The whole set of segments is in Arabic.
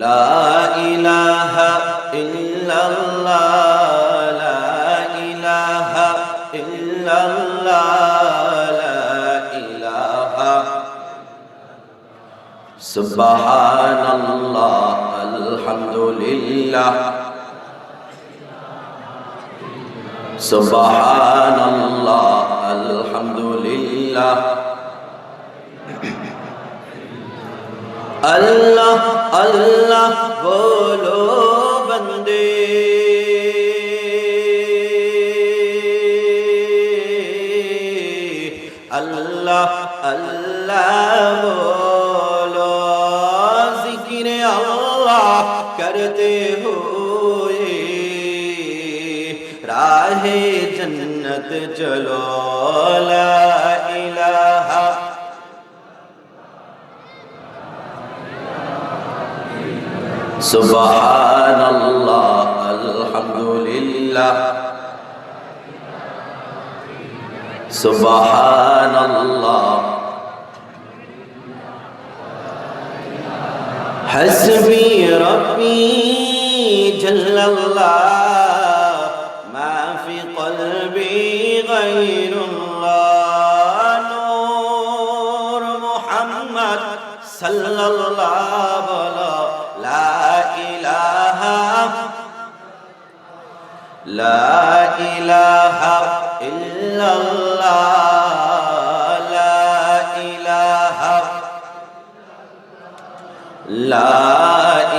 لا إله إلا الله لا إله إلا الله لا إله. سبحان الله الحمد لله سبحان الله الحمد لله الله আল্লাহ বলো বন্দে। আল্লাহ আল্লাহ বলো জিকিরে আল্লাহ করতে হোয়ে। রাহে জন্নত চলো লা سبحان الله الحمد لله سبحان الله حسبي ربي جل الله. ما في قلبي غير الله. نور محمد صلى الله إله لا إله إلا الله. لا إله. لا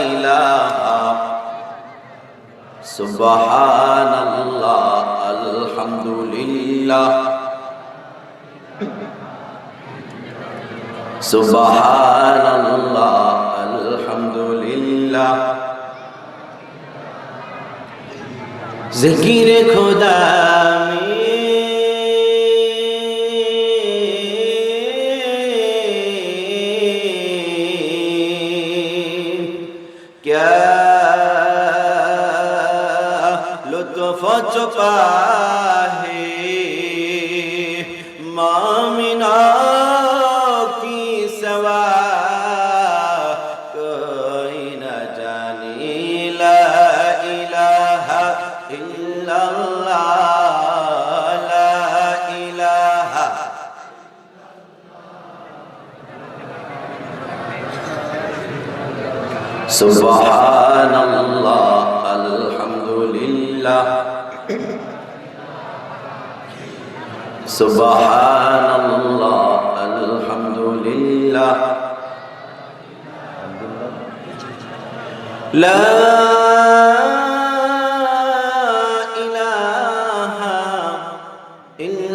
إله. سبحان الله الحمد لله سبحان الله الحمد لله জিকির খোদা লুৎফ চুপা হে الہ سبحان الله الحمد لله. سبحان الله الحمد لله. لا